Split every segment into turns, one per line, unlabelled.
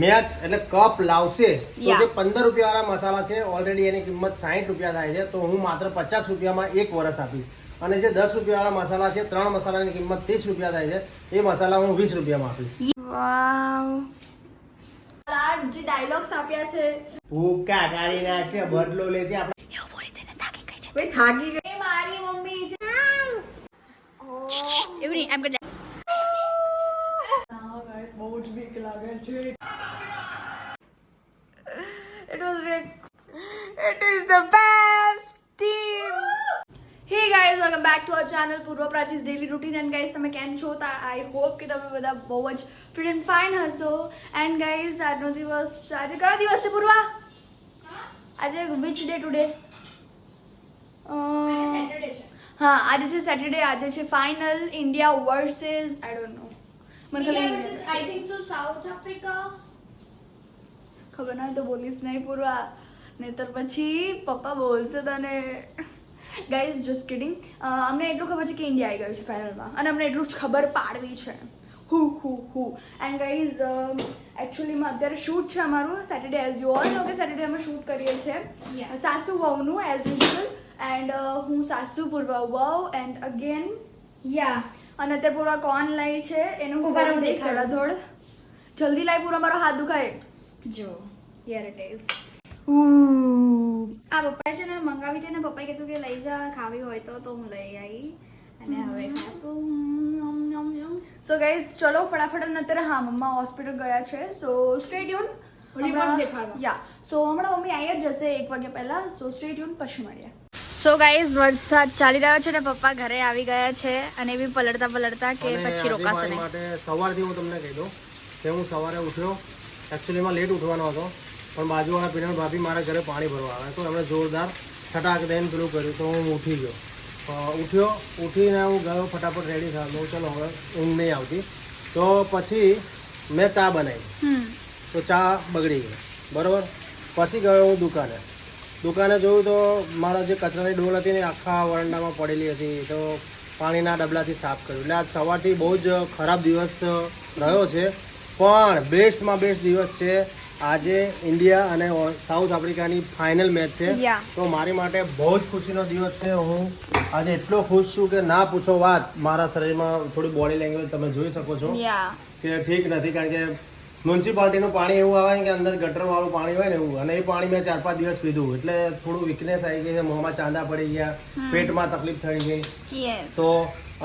Match એટલે cup લાવશે. તો જે પંદર રૂપિયા વાળા મસાલા છે ઓલરેડી એની કિંમત સાહીઠ રૂપિયા થાય છે. તો હું માત્ર પચાસ રૂપિયામાં એક વર્ષ આપીશ. અને જે દસ રૂપિયા વાળા મસાલા છે ત્રણ મસાલાની કિંમત ત્રીસ રૂપિયા થાય છે એ મસાલા હું વીસ રૂપિયામાં આપીશ.
જે ડાયલોગ્સ આપ્યા છે.
ભૂકા કાઢી રહ્યા છે બદલો લે છે આપણે.
ભાઈ થાકી ગઈ. મારી મમ્મી છે. એવું નહીં એમ કે બહુ જ બીક લાગે છે It was great. It is the best team. Hey guys, welcome back to our channel Purva Prachi's daily routine and guys તમે કેમ છો તા આઈ હોપ કે તમે બધા બહુ જ ફિટ એન્ડ ફાઇન હશો એન્ડ ગાઈઝ આજનો દિવસ આજે કયો દિવસ છે પૂર્વા આજે વિચ ડે ટુડે હા આજે છે સેટરડે આજે છે final India versus I don't know મને ખાલી
I think so South Africa
ખબર ના હોય તો બોલીશ નહીં પૂરવા નહીતર પછી પપ્પા બોલશે તને. ગાઈઝ જસ્ટ કિડિંગ અમને એટલું ખબર છે કે ઇન્ડિયા આવી ગયું છે ફાઇનલમાં અને અમને એટલું જ ખબર પાડવી છે. હુ હુ હુ. એન્ડ ગાઈઝ એકચ્યુઅલીમાં અત્યારે શૂટ છે અમારું Saturday as you all know કે સેટરડે અમે શૂટ કરીએ છીએ. સાસુ વહુનું એઝ યુઝ્યુઅલ એન્ડ હું સાસુ પૂર્વ વહુ. And again
Yeah.
અને તે પૂરા કોણ લઈ છે એનું
ઊભા
હું
દેખાડો.
ધોડ જલ્દી લાઈ પૂરા મારો હાથ દુખાય.
જો હિયર ઇટ ઇઝ
આ પપ્પાએ છે ને મંગાવી હતી ને પપ્પાએ કીધું કે લઈ જા ખાવી હોય તો તો હું લઈ આવી અને હવે ખાશું સો ગાઈઝ ચલો ફટાફટ અને અત્યારે હા મમ્મા હોસ્પિટલ ગયા છે. સો સ્ટે ટ્યુન
Report દેખાડવા.
યા સો હમણાં મમ્મી આવી જ જશે એક વાગ્યા પહેલા. સો સ્ટેડિયમ પછી મળીએ. સો ગાઈઝ વરસાદ ચાલી રહ્યો છે ને પપ્પા ઘરે આવી ગયા છે અને બી પલળતા પલળતા કે પછી રોકાશે નહીં.
માટે સવારથી હું તમને કહી દઉં કે હું સવારે ઉઠ્યો. એકચ્યુઅલીમાં લેટ ઉઠવાનો હતો પણ બાજુવાળા પીરણ ભાભી મારા ઘરે પાણી ભરવા આવે તો એમણે જોરદાર છટાક દઈને પેલું કર્યું તો હું ઉઠી ગયો. ઉઠ્યો ઉઠીને હું ગયો ફટાફટ રેડી થયો. ચલો હવે ઊંઘ નહીં આવતી. તો પછી મેં ચા બનાવી. તો ચા બગડી ગઈ. બરાબર? પછી ગયો હું દુકાને. દુકાને જોયું તો મારા જે કચરાની ડોલ હતી ને આખા વરંડામાં પડેલી હતી તો પાણીના ડબલાથી સાફ કર્યું. એટલે આજ સવારથી બહુ જ ખરાબ દિવસ રહ્યો છે. પણ બેસ્ટમાં બેસ્ટ દિવસ છે આજે ઇન્ડિયા અને સાઉથ આફ્રિકાની ફાઇનલ મેચ છે. તો મારી માટે બહુ જ ખુશીનો દિવસ છે. હું આજે એટલો ખુશ છું કે ના પૂછો વાત. મારા શરીરમાં થોડી બોડી લેંગ્વેજ તમે જોઈ શકો છો. કે ઠીક નથી કારણ કે મ્યુનિસિપાલિટીનું પાણી એવું આવે કે અંદર ગટરવાળું પાણી હોય ને એવું. અને એ પાણી મેં ચાર પાંચ દિવસ પીધું. એટલે થોડું વીકનેસ આવી ગઈ છે. મોંમાં ચાંદા પડી ગયા. પેટમાં તકલીફ થઈ ગઈ. તો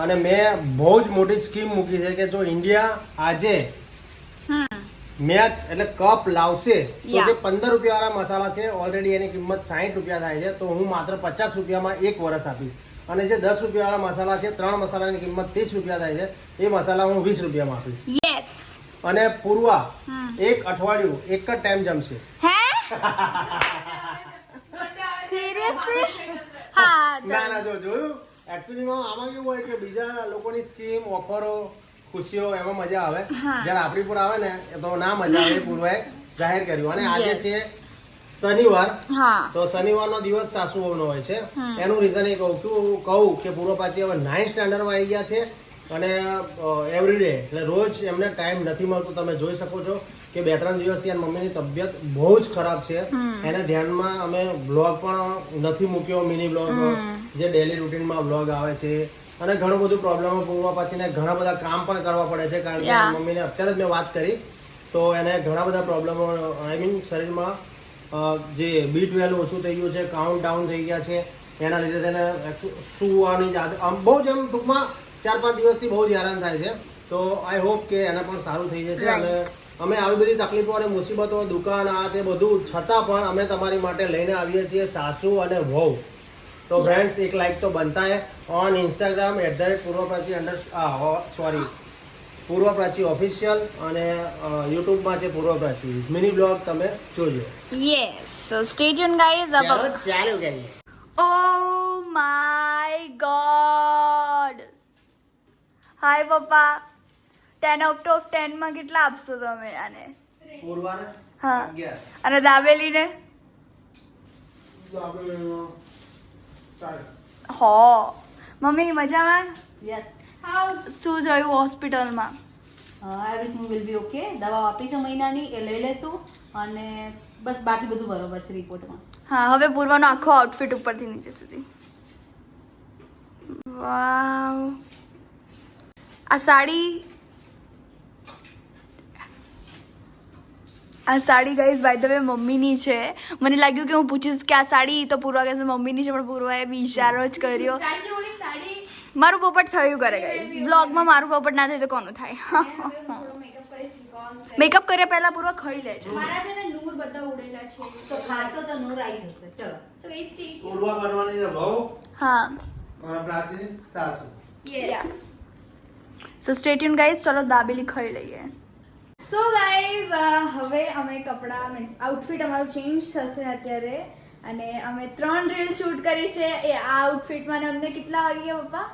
અને મેં બહુ જ મોટી સ્કીમ મૂકી છે કે જો ઇન્ડિયા આજે મેચ એટલે કપ લાવશે તો જે પંદર રૂપિયા વાળા મસાલા છે ઓલરેડી એની કિંમત સાહીઠ રૂપિયા થાય છે. તો હું માત્ર પચાસ રૂપિયામાં એક વર્ષ આપીશ. અને જે દસ રૂપિયા વાળા મસાલા છે ત્રણ મસાલાની કિંમત ત્રીસ રૂપિયા થાય છે એ મસાલા હું વીસ રૂપિયામાં આપીશ.
યસ
અને પૂર્વા એક અઠવાડિયું એક જ ટાઈમ જમશે.
હે? સિરિયસલી હા
ના ના જો જોયું? એકચ્યુઅલીમાં આમાં કેવું હોય કે બીજા લોકોની સ્કીમ ઓફરો ખુશીઓ એમાં મજા આવે. જ્યારે આપણી પર આવે ને એ તો ના મજા આવે પૂર્વાએ જાહેર કર્યું. અને આજે છે શનિવાર.
તો
તો શનિવારનો દિવસ સાસુ હોય છે. એનું રીઝન એ કહું છું કહું કે પૂર્વ પાછી હવે નાઇન્થ સ્ટાન્ડર્ડમાં આવી ગયા છે. અને એવરીડે એટલે રોજ એમને ટાઈમ નથી મળતો. તમે જોઈ શકો છો કે બે ત્રણ દિવસથી એની મમ્મીની તબિયત બહુ જ ખરાબ છે. એને ધ્યાનમાં અમે બ્લોગ પણ નથી મૂક્યો મિની બ્લોગ જે ડેલી રૂટીનમાં બ્લોગ આવે છે. અને ઘણું બધું પ્રોબ્લેમ પૂર્વ પછી ઘણા બધા કામ પણ કરવા પડે છે. કારણ કે. મમ્મીને અત્યારે જ મેં વાત કરી. તો એને ઘણા બધા પ્રોબ્લેમો આઈ મીન શરીરમાં જે બી ટ્વેલ્વ ઓછું થઈ ગયું છે કાઉન્ટ ડાઉન થઈ ગયા છે. એના લીધે તેને સુવાની જ આદત આમ બહુ જ એમ ટૂંકમાં ચાર પાંચ દિવસથી બહુ જ હેરાન થાય છે. તો આઈ હોપ કે એને પણ સારું થઈ જશે અને અમે આવી બધી તકલીફો અને મુસીબતો દુકાન આ તે બધું છતાં પણ અમે તમારી માટે લઈને આવીએ છીએ સાસુ અને વહુ. તો ફ્રેન્ડ્સ એક લાઈક તો બનતા હે on Instagram at the rate Purva Prachi under sorry પૂર્વ પ્રાચી ઓફિશિયલ અને યુટ્યુબમાં છે પૂર્વ પ્રાચી. મિની બ્લોગ તમે જોજો.
Yes so stay tune guys અબ
ચાલો ચાલુ
ઓ માય ગોડ હાય પપ્પા. ટેન ઓફ ઓફ ટેનમાં કેટલા આપશો તમે આને? હા. અને દાબેલીને?
ને
હો. મમ્મી મજામાં?
યસ.
શું જોયું હોસ્પિટલમાં?
એવરીથિંગ વિલ બી ઓકે દવા આપી છે મહિનાની એ લઈ લેશું. અને બસ બાકી બધું બરોબર છે રિપોર્ટમાં
હા હવે પૂર્વાનો આખો આઉટફિટ ઉપરથી નીચે સુધી. વાવ આ સાડી આ sari guys by the way મમ્મીની છે. મને લાગ્યું કે હું પૂછીશ કે આ સાડી તો પૂર્વા કહેશે મમ્મીની છે પણ પૂર્વાએ વિચારો જ કર્યો.
પ્રાચી ઓલી સાડી?
મારું પોપટ થયું કરે ગાઈઝ વ્લોગમાં મારું પોપટ ના થાય તો કોનું થાય?
મેકઅપ
મેકઅપ કર્યા પહેલા પૂર્વા ખાઈ લે છે
મારા છે ને નૂર બધા ઉડેલા છે.
તો ખાસો તો નૂર આવી જશે ચલો.
તો guys, stay
પૂર્વા બનવાની છે બહુ
હા.
મારા પ્રાચીન સાસુ.
Yes.
સો સ્ટેટ્યુન ગાઈઝ ચલો દાબેલી ખાઈ લઈએ
સો ગાઈઝ હવે અમે કપડાં મીન્સ આઉટફિટ અમારું ચેન્જ થશે અત્યારે. અને અમે ત્રણ રીલ શૂટ કરી છે. એ આ આઉટફિટમાં અમને કેટલા વાગ્યા પપ્પા?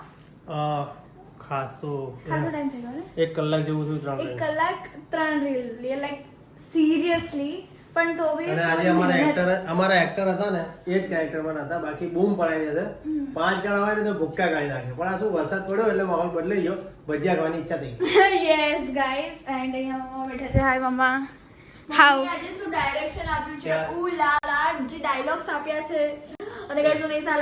ખાસો
ખાસો ટાઈમ થઈ ગયો ને?
એક કલાક જેવું થયું ત્રણ
એક કલાક ત્રણ રીલ લાઈક સિરિયસલી પણ તો બી
અને આજે અમારા એક્ટર અમારા એક્ટર હતા ને એ જ કેરેક્ટરમાં હતા બાકી બૂમ પડાવી દે પાંચ જણા હોય ને તો ભૂક્કા કાઢી નાખે. પણ આ શું વરસાદ પડ્યો એટલે માહોલ બદલાઈ ગયો. ભજીયા ખાવાની ઈચ્છા થઈ.
યસ ગાઈસ એન્ડ અહીંયા મમ્મા બેઠા છે.
હાય મમ્મા. હાઉ
આજે શું ડાયરેક્શન આપ્યું છે? ઉ લા લા જે ડાયલોગ્સ આપ્યા છે. અને ગાઈસ હું નહીં સાલ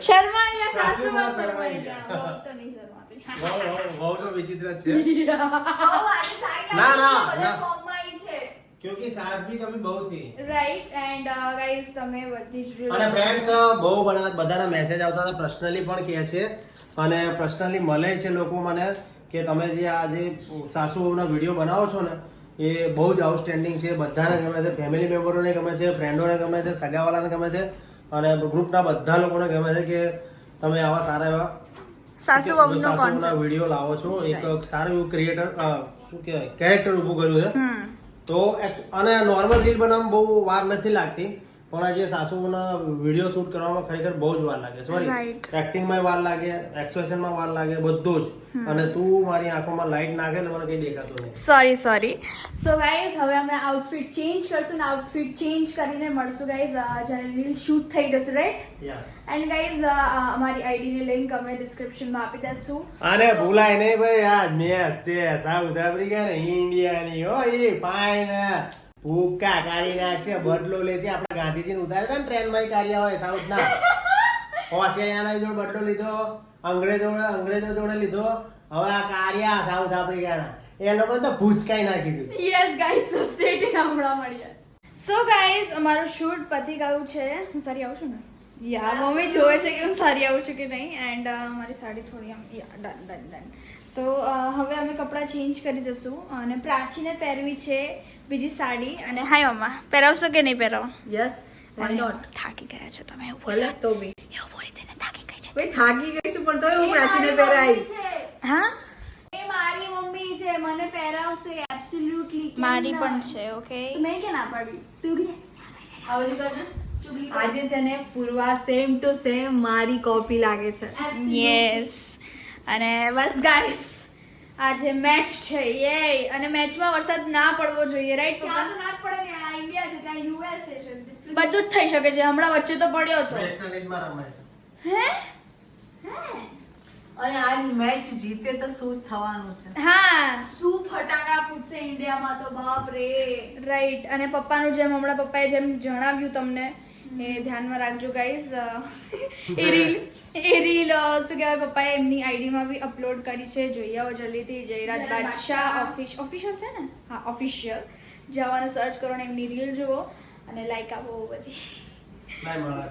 શર્મા ગયા.
સાસુમાં. ગયા.
બહુ તો નહીં શરમાતી.
વહુ- વહુ- વહુ તો વિચિત્ર છે.
બહુ
ના, ના, ના. ક્યોંકि સાસ ભી કભી બહુ થી
રાઈટ એન્ડ ગાઈઝ તમે બધી જ
અને ફ્રેન્ડ્સ બહુ બધા બધાના મેસેજ આવતા હતા પર્સનલી પણ કહે છે. અને પર્સનલી મળે છે લોકો મને કે તમે જે આ જે સાસુના વીડિયો બનાવો છો ને એ બહુ જ આઉટસ્ટેન્ડિંગ છે. બધાને ગમે છે ફેમિલી મેમ્બરોને ગમે છે ફ્રેન્ડોને ગમે છે સગાવાલાને ગમે છે અને ગ્રુપના બધા લોકોને ગમે છે કે તમે આવા સારા એવા
સાસુ
વહુનો
કોન્સેપ્ટ
વીડિયો લાવો છો. એક સારું એવું ક્રિએટર શું કહેવાય કેરેક્ટર ઊભું કર્યું છે.
હમ.
તો અને નોર્મલ રીલ બનાવવામાં બહુ વાર નથી લાગતી. પણ આ જે સાસુના વીડિયો શૂટ કરવામાં ખરેખર બહુ જ વાર લાગે સોરી એક્ટિંગમાં વાર લાગે એક્સપ્રેશનમાં વાર લાગે બધું જ. અને તું મારી આંખોમાં લાઈટ નાખે એટલે મને કઈ દેખાતું નહીં.
સોરી સોરી
સો ગાઈઝ હવે અમે આઉટફિટ ચેન્જ કરશું ને આઉટફિટ ચેન્જ કરીને મળશું ગાઈઝ જ્યારે રીલ શૂટ થઈ જશે રાઈટ એન્ડ ગાઈઝ અમારી આઈડીની લિંક અમે ડિસ્ક્રિપ્શનમાં આપી દઈશું.
અને ભૂલાય નહીં ભાઈ આ મેચ છે સાઉથ આફ્રિકા ને ઇન્ડિયાની હો એ ભૂકા કાઢી છે, બદલો લે છે. આપણા ગાંધીજીને ઉતારે છે ને ટ્રેનમાં કાર્ય હોય સાઉથના ઓસ્ટ્રેલિયાના જોડે બદલો લીધો, અંગ્રેજો અંગ્રેજો જોડે લીધો. હવે આ કાર્યા સાઉથ આફ્રિકાના. એ લોકો તો ભૂચકાઈ નાખી છે.
યસ ગાઈઝ સો સ્ટેટ ઇન હમણાં મળીએ સો ગાઈઝ અમારું શૂટ પતી ગયું છે. હું સારી આવું છું ને? યા મમ્મી જોવે છે કે હું સારી આવું છું કે નહીં એન્ડ મારી સાડી થોડી આમ yeah done done done so હવે અમે કપડાં ચેન્જ કરી દઈશું અને પ્રાચીને પહેરવી છે બીજી સાડી
અને હાય મમ્મા પહેરાવશો કે નહીં પહેરાવો
યસ વાય નોટ
થાકી ગયા છો તમે એવું
ભલે તો બી
એવું બોલી તેને થાકી ગઈ છે
ભાઈ થાકી ગઈ છું પણ તો હું પ્રાચીને પહેરાઈ
હા
એ મારી મમ્મી છે મને પહેરાવશે એબ્સોલ્યુટલી
મારી પણ છે ઓકે
મેં કે ના પાડી તું કે
આવજો કરને. આજે છે ને પૂર્વા સેમ ટુ સેમ મારી કોપી લાગે છે.
યસ અને બસ ગાઈસ
આજે મેચ છે યે અને મેચમાં વરસાદ ના પડવો જોઈએ રાઈટ તો ના પડે ને આ ઇન્ડિયા છે ત્યાં યુએસએ છે. બધું જ થઈ શકે છે હમણાં વચ્ચે તો પડ્યો હતો. હે?
અને આજ મેચ જીતે તો શું થવાનું છે?
હા. શું ફટાકડા ફૂટશે ઇન્ડિયામાં તો બાપ રે રાઈટ અને પપ્પાનું જેમ હમણાં પપ્પાએ જેમ જણાવ્યું તમને એ ધ્યાનમાં રાખજો ગાઈઝ એ રીલ એ રીલ શું કહેવાય પપ્પાએ એમની આઈડીમાં બી અપલોડ કરી છે. જોઈ આવો જલ્દીથી જયરાજ બાદશાહ. ઓફિસ ઓફિશિયલ છે ને? હા ઓફિશિયલ જવાનું સર્ચ કરો ને એમની રીલ જુઓ અને લાઈક આપો બધી.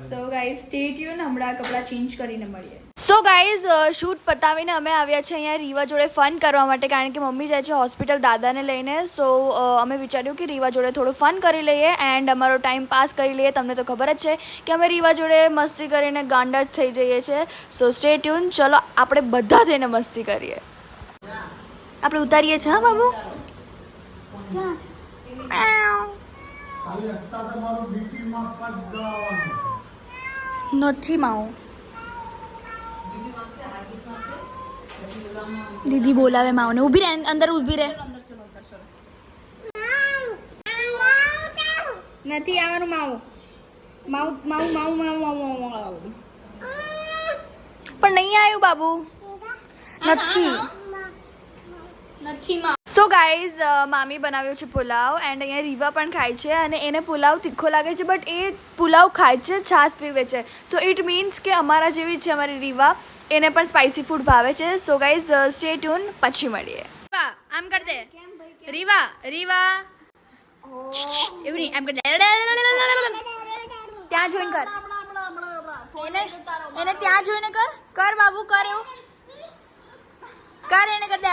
સો ગાઈઝ સ્ટે ટ્યુન હમણાં કપડાં ચેન્જ કરીને મળીએ.
સો ગાઈઝ શૂટ પતાવીને અમે આવ્યા છીએ અહીંયા રીવા જોડે ફન કરવા માટે કારણ કે મમ્મી જાય છે હોસ્પિટલ દાદાને લઈને. સો અમે વિચાર્યું કે રીવા જોડે થોડું ફન કરી લઈએ એન્ડ અમારો ટાઈમ પાસ કરી લઈએ. તમને તો ખબર જ છે કે અમે રીવા જોડે મસ્તી કરીને ગાંડા જ થઈ જઈએ છીએ. સો સ્ટે ટ્યુન ચલો આપણે બધા થઈને મસ્તી કરીએ. આપણે ઉતારીએ છીએ હા બાબુ? નથી માવું દીદી બોલાવે માવને ઊભી રહે અંદર ઊભી રહે.
નથી આવવાનું માવું માવું માવું માવું માવું માવું માવું
પણ નહીં આવ્યું બાબુ. નથી.
નથી
સો ગાઈઝ મામી બનાવ્યો છે પુલાવ એન્ડ અહીંયા રીવા પણ ખાય છે અને એને પુલાવ તીખો લાગે છે બટ એ પુલાવ ખાય છે છાશ પીવે છે સો ઇટ મીન્સ કે અમારા જેવી જ છે અમારી રીવા એને પણ સ્પાઇસી ફૂડ ભાવે છે સો ગાઈઝ સ્ટે ટ્યુન પછી મળીએ
રીવા આમ કર દે રીવા રીવા એવું નહીં આમ કર દે ત્યાં જોઈને કર એને એને ત્યાં જોઈને કર કર બાબુ કર એવું કર એને કસમ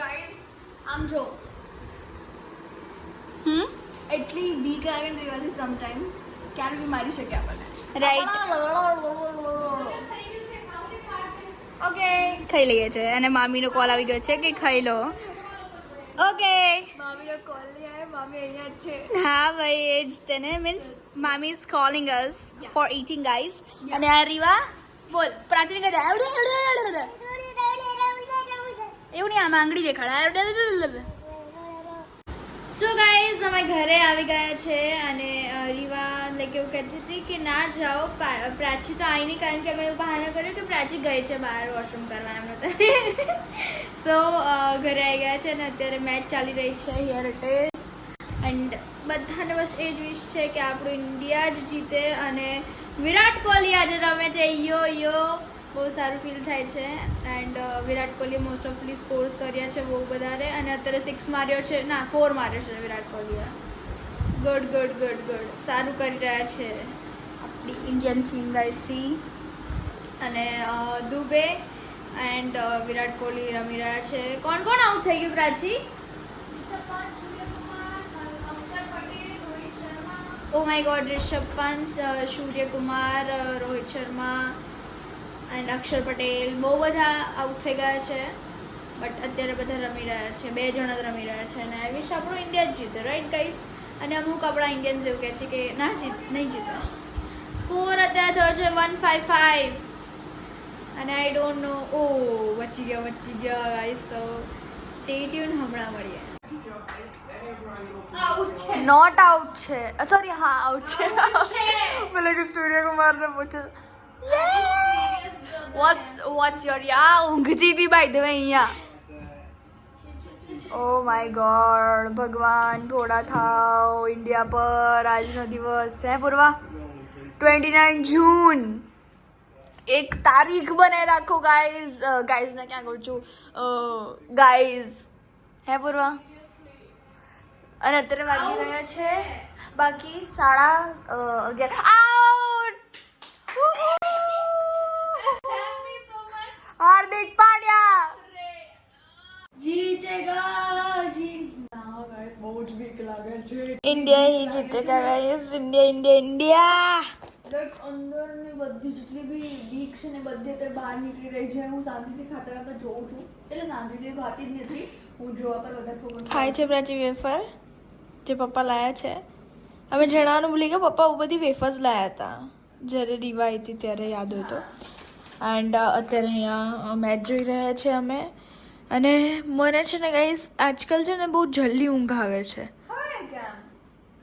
ગાઈસ
આમ જો
હમ
એટલી બીક લાગે ને રીવાથી સમટાઈમ્સ ક્યારે બી મારી શકે આપણને
રાઈટ
ઓકે
ખાઈ લઈએ છે અને મામીનો કોલ આવી ગયો છે કે ખાઈ લો. ઓકે
મામીનો કોલ નહીં આવે મામી અહીંયા જ છે.
હા ભાઈ એ જ તેને. મીન્સ મામી is calling us for eating guys અને આ રીવા? બોલ, પ્રાચીન કહે એવું નહીં, આમાં આંગળી દેખાડે. સો ગાઈઝ અમે ઘરે આવી ગયા છે અને રીવા લાઈક એવું કહેતી હતી કે ના જાઓ પ્રાચી તો આવી નહીં કારણ કે અમે એવું બહાનો કર્યું કે પ્રાચી ગઈ છે બહાર વોશરૂમ કરવા એમ નહોતા સો ઘરે આવી ગયા છે અને અત્યારે મેચ ચાલી રહી છે હિયર ઇઝ એન્ડ બધાને બસ એ જ વિશ છે કે આપણું ઇન્ડિયા જ જીતે અને વિરાટ કોહલી આજે રમે છે. યો યો બહુ સારું ફીલ થાય છે. એન્ડ વિરાટ કોહલી મોસ્ટ ઓફલી સ્કોર્સ કર્યા છે બહુ વધારે. અને અત્યારે સિક્સ માર્યો છે. ના ફોર માર્યો છે વિરાટ કોહલીએ. ગુડ ગુડ ગુડ ગુડ સારું કરી રહ્યા છે. આપણી ઇન્ડિયન ટીમ ગાઈસી અને દુબે એન્ડ વિરાટ કોહલી રમી રહ્યા છે. કોણ કોણ આઉટ થઈ ગયું, Prachi? Oh my god Rishabh uh, Suryakumar Rohit Sharma and Axar Patel બહુ બધા આઉટ થઈ ગયા છે બટ અત્યારે બધા રમી રહ્યા છે બે જણા જ રમી રહ્યા છે અને આઈ વિશ આપણું ઇન્ડિયા જ જીતે રાઈટ ગાઈસ અને અમુક આપણા ઇન્ડિયન્સ એવું કહે છે કે ના જીત નહીં જીતે. સ્કોર અત્યારે થયો છે વન ફાઈવ ફાઈવ અને આઈ ડોન્ટ નો ઓ બચી ગયા બચી ગયા ગાઈસ સો સ્ટે ટ્યુન હમણાં મળીએ.
નોટ આઉટ છે સોરી હા આઉટ છે બોલે કે સૂર્યકુમાર ને પૂછો વોટ્સ વોટ્સ યોર યા ઊંઘતી હતી બાય ધ વે અહીંયા ઓ માય ગોડ ભગવાન થોડા થાવ ઇન્ડિયા પર આજનો દિવસ હે પૂર્વા ટ્વેન્ટી નાઇન જૂન એક તારીખ બનાવી રાખો ગાઈઝ ગાઈઝને ક્યાં કહું છું ગાઈઝ હે પૂર્વા અને અત્યારે વાગી રહ્યા છે. બાકી સાડા અગિયાર. આઉટ હાર્દિક પાંડ્યા! જીતેગા જીત બહુ જ બીક લાગે છે. ઇન્ડિયા ही જીતેગા guys India India India like અંદરની બધી જેટલી બી બીક છે ને બધી અત્યારે બહાર નીકળી રહી છે. હું શાંતિથી ખાતા ખાતા જોઉં છું. એટલે શાંતિથી ખાતી જ નથી. હું જોવા પર વધારે ફોકસ
ખાય છે. પ્રાચી વેફર. જે પપ્પા લાયા છે. અમે જણાવવાનું ભૂલી ગયા, પપ્પા બહુ બધી વેફર્સ લાયા હતા. જ્યારે રીવા આવી હતી ત્યારે યાદ હોય તો. એન્ડ અત્યારે અહીંયા મેચ જોઈ રહ્યા છે અમે. અને મને છે ને ગાઈસ આજકાલ છે ને બહુ જલ્દી ઊંઘ આવે છે.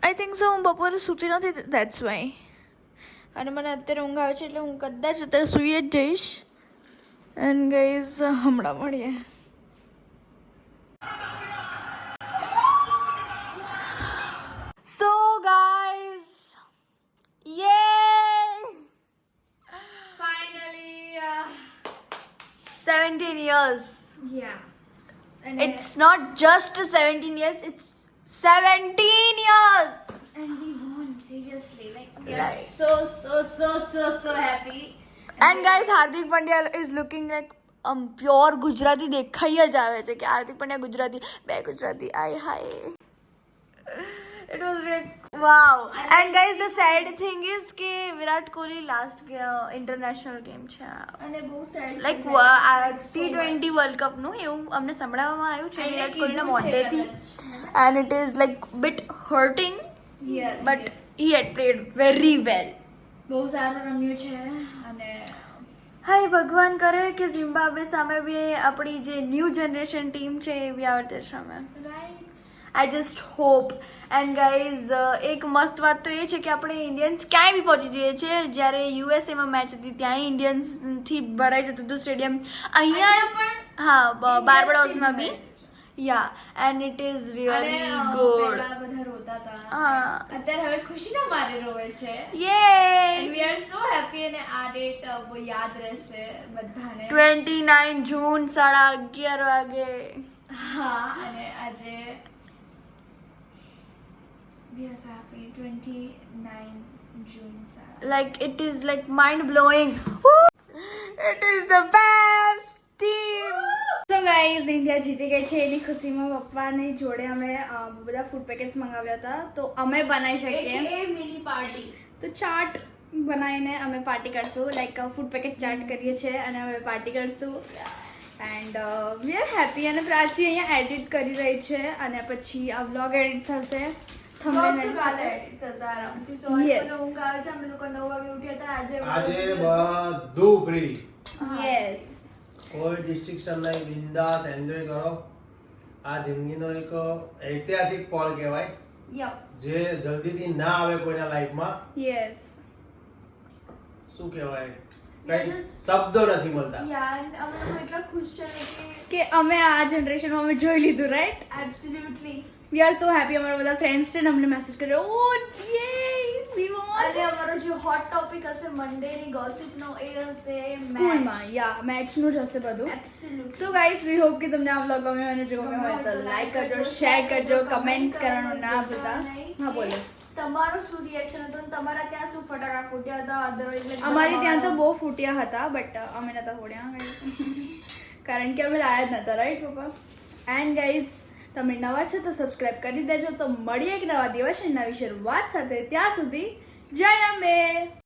આઈ થિંક સો હું બપોરે સૂતી નથી દેટ્સ વાય અને મને અત્યારે ઊંઘ આવે છે એટલે હું કદાચ અત્યારે સૂઈ જ જઈશ. એન્ડ ગઈઝ હમણાં મળીએ.
years.
yeah.
It's not just 17 years, it's 17 years.
And we won, seriously. Like, we are
Right.
so, so, so, so, so happy.
And guys, Hardik Pandya is looking like um, pure Gujarati દેખાઈ જ આવે છે કે હાર્દિક પંડ્યા ગુજરાતી બે ગુજરાતી આય હાય It was like wow. And guys, the sad thing is કે Virat Kohli last international game છે
અને બહુ સેડ
લાઈક
feel થાય છે.
ટી ટ્વેન્ટી વર્લ્ડ કપનું એવું અમને સંભળાવવામાં આવ્યું છે વિરાટ કોહલીના મોઢેથી and it is like bit
hurting
but he had played very well
બહુ સારું રમ્યું છે અને
હાય ભગવાન કરે કે ઝિમ્બાબ્વે સામે બી આપણી જે ન્યૂ જનરેશન ટીમ છે એ બી આવડતે સામે
right
I just hope and guys એક મસ્ત વાત તો એ છે કે આપણે ઇન્ડિયન્સ ક્યાંય બી પહોંચી જઈએ છીએ. જ્યારે યુએસએમાં મેચ હતી ત્યાં ઇન્ડિયન્સથી ભરાઈ જતું હતું સ્ટેડિયમ અહીંયા પણ હા બાર્બડોસમાં બી. Yeah
and
it
is
really
good બધા રોતા હતા.
હા.
અત્યારે હવે ખુશીના મારે રોવે છે.
યે
વી આર સો હેપી અને આ ડેટ યાદ રહેશે બધાને.
ટ્વેન્ટી નાઇન જૂન સાડા અગિયાર વાગે.
હા અને આજે હેપી ટ્વેન્ટી નાઇન જૂન સાડા
like it is like mind blowing it is the best team.
So guys India જીતી ગઈ છે એની ખુશીમાં પપ્પાની જોડે અમે બધા ફૂડ પેકેટ્સ મંગાવ્યા હતા તો અમે બનાવી શકીએ
મિની પાર્ટી
તો ચાટ બનાવીને અમે પાર્ટી કરશું લાઈક ફૂડ પેકેટ ચાટ કરીએ છીએ અને અમે પાર્ટી કરશું એન્ડ વી આર હેપી અને પ્રાચી અહીંયા એડિટ કરી રહી છે અને પછી આ વ્લોગ એડિટ થશે
આજે
આજે બધું ફ્રી
Yes.
કોઈ ડિસ્ટ્રિક્શન નહીં બિંદાસ એન્જોય કરો. આ જિંદગીનો એક ઐતિહાસિક પળ કહેવાય. જે જલ્દીથી ના આવે કોઈના લાઈફમાં.
Yes.
શું કહેવાય? શબ્દો નથી મળતા.
અમે એટલા ખુશ છે કે
કે અમે આ જનરેશનમાં અમે જોઈ લીધું right
absolutely.
We are so happy અમારા બધા ફ્રેન્ડ્સ છે ને અમને મેસેજ કર્યો ઓ યે વી
અને અમારો જે હોટ ટોપિક હશે મંડે ની ગોસિપ નો એ હશે
સ્કૂલમાં યા મેચનું જ હશે બધું. સો ગાઈસ વી હોપ કે તમને આ વ્લોગ ગમ્યો અને જો ગમ્યો હોય તો લાઈક કરજો શેર કરજો કમેન્ટ કરવાનું ના ભૂલતા હા બોલો.
તમારું શું રિએક્શન હતું? તમારા ત્યાં શું ફટાકડા ફૂટ્યા હતા અધરવાઇઝ
અમારી ત્યાં તો બહુ ફૂટ્યા હતા બટ અમે નતા ફોડ્યા કારણ કે અમે લાયા જ નતા રાઈટ પપ્પા? એન્ડ ગાઈઝ તમે નવા છો તો સબસ્ક્રાઇબ કરી દેજો. તો મળીએ એક નવા દિવસે નવી શરૂઆત સાથે. ત્યાં સુધી જય અંબે!